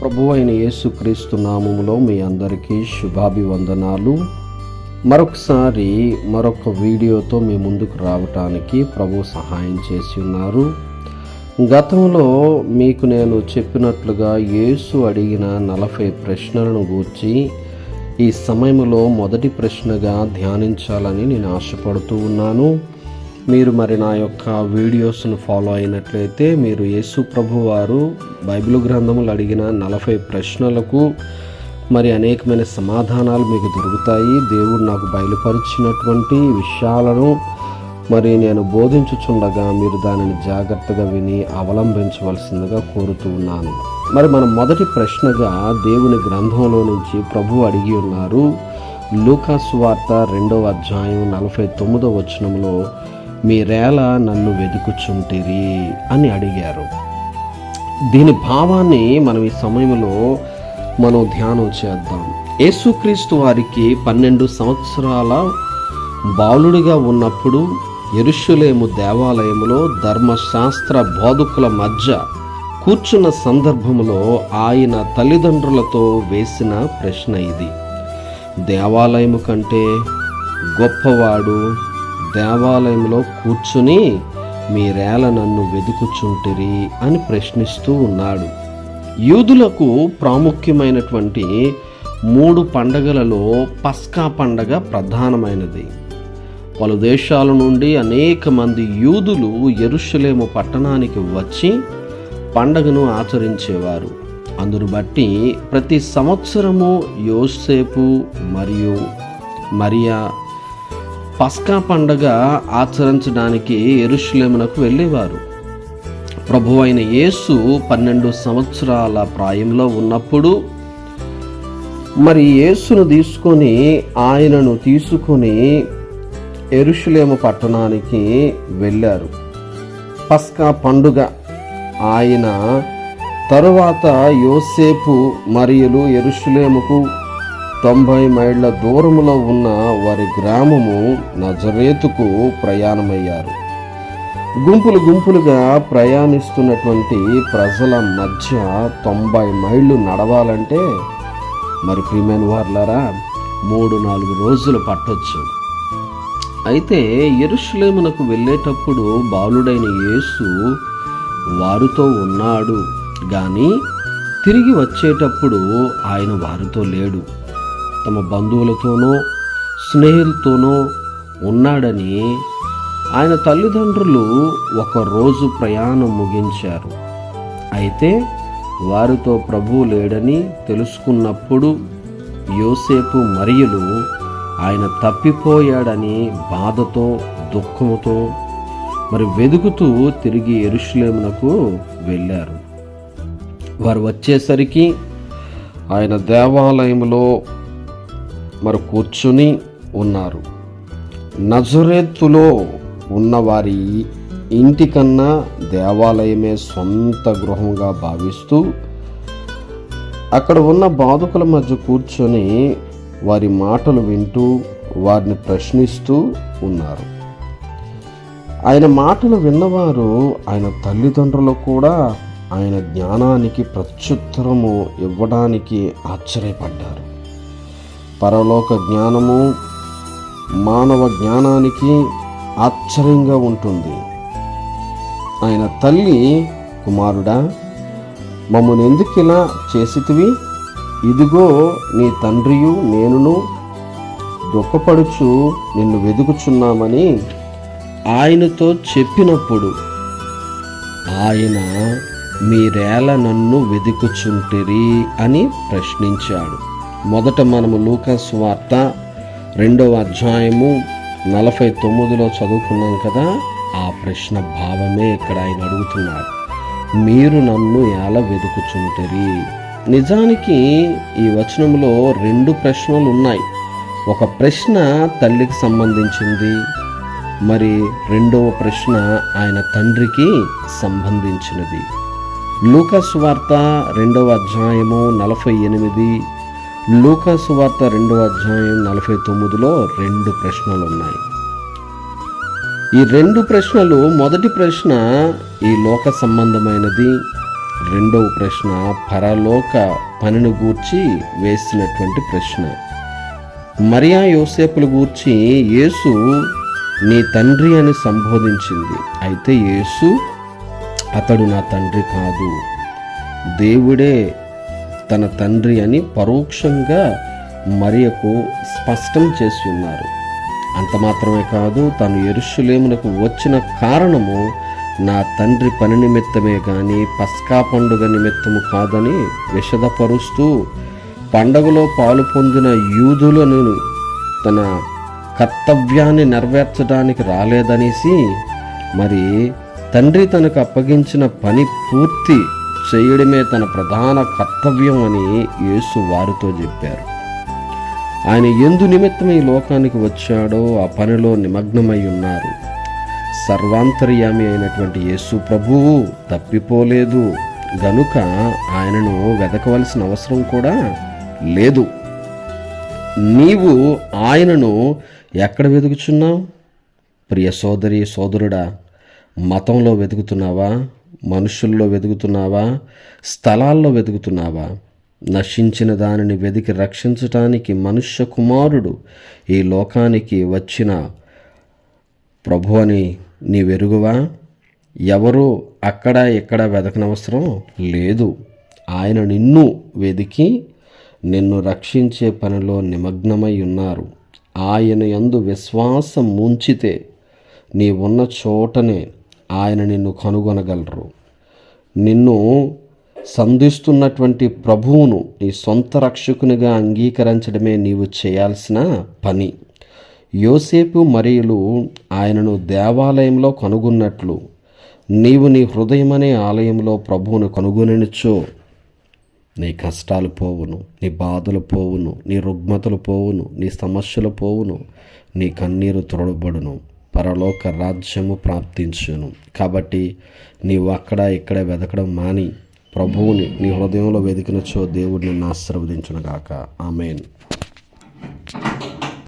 ప్రభు అయిన యేసుక్రీస్తు నామములో మీ అందరికీ శుభాభివందనాలు. మరొకసారి మరొక వీడియోతో మీ ముందుకు రావటానికి ప్రభు సహాయం చేసి ఉన్నారు. గతంలో మీకు నేను చెప్పినట్లుగా యేసు అడిగిన నలభై ప్రశ్నలను గూర్చి ఈ సమయంలో మొదటి ప్రశ్నగా ధ్యానించాలని నేను ఆశపడుతూ ఉన్నాను. మీరు మరి నా యొక్క వీడియోస్ను ఫాలో అయినట్లయితే మీరు యేసు ప్రభు వారు బైబిల్ గ్రంథములు అడిగిన నలభై ప్రశ్నలకు మరి అనేకమైన సమాధానాలు మీకు దొరుకుతాయి. దేవుడు నాకు బయలుపరిచినటువంటి విషయాలను మరి నేను బోధించుచుండగా మీరు దానిని జాగ్రత్తగా విని అవలంబించవలసిందిగా కోరుతూ ఉన్నాను. మరి మన మొదటి ప్రశ్నగా దేవుని గ్రంథంలో నుంచి ప్రభు అడిగి ఉన్నారు. లూకాసు వార్త రెండవ అధ్యాయం నలభై తొమ్మిదవ వచనంలో మీరేలా నన్ను వెతుకుచుంటిరి అని అడిగారు. దీని భావాన్ని మనం ఈ సమయంలో మనం ధ్యానం చేద్దాం. యేసుక్రీస్తు వారికి పన్నెండు సంవత్సరాల బాలుడిగా ఉన్నప్పుడు ఎరుషులేము దేవాలయములో ధర్మశాస్త్ర బోధకుల మధ్య కూర్చున్న సందర్భంలో ఆయన తల్లిదండ్రులతో వేసిన ప్రశ్న ఇది. దేవాలయము కంటే గొప్పవాడు దేవాలయంలో కూర్చుని మీరేల నన్ను వెతుకుచుంటిరి అని ప్రశ్నిస్తూ ఉన్నాడు. యూదులకు ప్రాముఖ్యమైనటువంటి మూడు పండగలలో పస్కా పండగ ప్రధానమైనది. పలు దేశాల నుండి అనేక మంది యూదులు ఎరుషలేము పట్టణానికి వచ్చి పండగను ఆచరించేవారు. అందును బట్టి ప్రతి సంవత్సరము యోసేపు మరియు మరియా పస్కా పండగ ఆచరించడానికి ఎరుషులేమునకు వెళ్ళేవారు. ప్రభు అయిన యేసు పన్నెండు సంవత్సరాల ప్రాయంలో ఉన్నప్పుడు మరి యేసును తీసుకొని ఆయనను తీసుకొని ఎరుషులేము పట్టణానికి వెళ్ళారు. పస్కా పండుగ ఆయన తరువాత యోసేపు మరియులు ఎరుషులేముకు తొంభై మైళ్ళ దూరములో ఉన్న వారి గ్రామము నజరేతుకు ప్రయాణమయ్యారు. గుంపులు గుంపులుగా ప్రయాణిస్తున్నటువంటి ప్రజల మధ్య తొంభై మైళ్ళు నడవాలంటే మరి ప్రియమైన వార్లరా మూడు నాలుగు రోజులు పట్టొచ్చు. అయితే ఎరుషులేమునకు వెళ్ళేటప్పుడు బాలుడైన యేసు వారితో ఉన్నాడు. కానీ తిరిగి వచ్చేటప్పుడు ఆయన వారితో లేడు. తమ బంధువులతోనో స్నేహితులతోనో ఉన్నాడని ఆయన తల్లిదండ్రులు ఒక రోజు ప్రయాణం ముగించారు. అయితే వారితో ప్రభువు లేడని తెలుసుకున్నప్పుడు యోసేపు మరియులు ఆయన తప్పిపోయాడని బాధతో దుఃఖంతో మరి వెదుకుతూ తిరిగి ఎరుషులేమునకు వెళ్ళారు. వారు వచ్చేసరికి ఆయన దేవాలయంలో మరి కూర్చుని ఉన్నారు. నజరేత్తులో ఉన్న వారి ఇంటికన్నా దేవాలయమే సొంత గృహంగా భావిస్తూ అక్కడ ఉన్న బాధకుల మధ్య కూర్చొని వారి మాటలు వింటూ వారిని ప్రశ్నిస్తూ ఉన్నారు. ఆయన మాటలు విన్నవారు ఆయన తల్లిదండ్రులు కూడా ఆయన జ్ఞానానికి ప్రత్యుత్తరము ఇవ్వడానికి ఆశ్చర్యపడ్డారు. పరలోక జ్ఞానము మానవ జ్ఞానానికి ఆశ్చర్యంగా ఉంటుంది. ఆయన తల్లి కుమారుడా మమ్మల్ని ఎందుకు ఇలా చేసితివి? ఇదిగో నీ తండ్రియు నేనును దుఃఖపడుచు నిన్ను వెతుకుచున్నామని ఆయనతో చెప్పినప్పుడు ఆయన మీరేల నన్ను వెతుకుచుంటిరి అని ప్రశ్నించాడు. మొదట మనము లూకాస్ వార్త రెండవ అధ్యాయము నలభై తొమ్మిదిలో చదువుకున్నాం కదా ఆ ప్రశ్న భావమే ఇక్కడ ఆయన అడుగుతున్నాడు మీరు నన్ను ఎలా వెతుకుచుంటరి? నిజానికి ఈ వచనంలో రెండు ప్రశ్నలు ఉన్నాయి. ఒక ప్రశ్న తల్లికి సంబంధించింది మరి రెండవ ప్రశ్న ఆయన తండ్రికి సంబంధించినది. లూకస్ వార్త రెండవ అధ్యాయము నలభై ఎనిమిది లూకాసు వార్త రెండవ అధ్యాయం నలభై తొమ్మిదిలో రెండు ప్రశ్నలు ఉన్నాయి ఈ రెండు ప్రశ్నలు మొదటి ప్రశ్న ఈ లోక సంబంధమైనది. రెండవ ప్రశ్న పరలోక పనిని గూర్చి వేసినటువంటి ప్రశ్న. మరియా యోసేపుల గూర్చి యేసు నీ తండ్రి అని సంబోధించింది. అయితే యేసు అతడు నా తండ్రి కాదు. దేవుడే తన తండ్రి అని పరోక్షంగా మరియకు స్పష్టం చేసి ఉన్నారు. అంత మాత్రమే కాదు తను ఎరుషులేమునకు వచ్చిన కారణము నా తండ్రి పని నిమిత్తమే కానీ పస్కా పండుగ నిమిత్తము కాదని విషదపరుస్తూ పండగలో పాలు పొందిన యూదులను తన కర్తవ్యాన్ని నెరవేర్చడానికి రాలేదనేసి మరి తండ్రి తనకు అప్పగించిన పని పూర్తి చేయడమే తన ప్రధాన కర్తవ్యం అని యేసు వారితో చెప్పారు. ఆయన ఎందు నిమిత్తం ఈ లోకానికి వచ్చాడో ఆ పనిలో నిమగ్నమై ఉన్నారు. సర్వాంతర్యామి అయినటువంటి యేసు ప్రభువు తప్పిపోలేదు. గనుక ఆయనను వెతకవలసిన అవసరం కూడా లేదు. నీవు ఆయనను ఎక్కడ వెతుకుచున్నావు ప్రియ సోదరి సోదరుడా మతంలో వెతుకుతున్నావా మనుషుల్లో వెతుకుతున్నావా? స్థలాల్లో వెతుకుతున్నావా? నశించిన దానిని వెతికి రక్షించటానికి మనుష్య కుమారుడు ఈ లోకానికి వచ్చిన ప్రభు అని నీ వెరుగువా ఎవరు అక్కడ ఇక్కడ వెతకనవసరం లేదు. ఆయన నిన్ను వెదికి నిన్ను రక్షించే పనిలో నిమగ్నమై ఉన్నారు. ఆయన యందు విశ్వాసం ముంచితే నీ ఉన్న చోటనే ఆయన నిన్ను కనుగొనగలరు. నిన్ను సంధిస్తున్నటువంటి ప్రభువును నీ సొంత రక్షకునిగా అంగీకరించడమే నీవు చేయాల్సిన పని. యోసేపు మరియులు ఆయనను దేవాలయంలో కనుగొన్నట్లు నీవు నీ హృదయమనే ఆలయంలో ప్రభువును కనుగొననిచ్చో నీ కష్టాలు పోవును నీ బాధలు పోవును నీ రుగ్మతలు పోవును నీ సమస్యలు పోవును నీ కన్నీరు త్రొడబడును. పరలోక రాజ్యము ప్రాప్తించును. కాబట్టి నీవు అక్కడ ఇక్కడ వెతకడం మాని ప్రభువుని నీ హృదయంలో వెతికినచో దేవుడిని ఆశీర్వదించునుగాక ఆమెన్.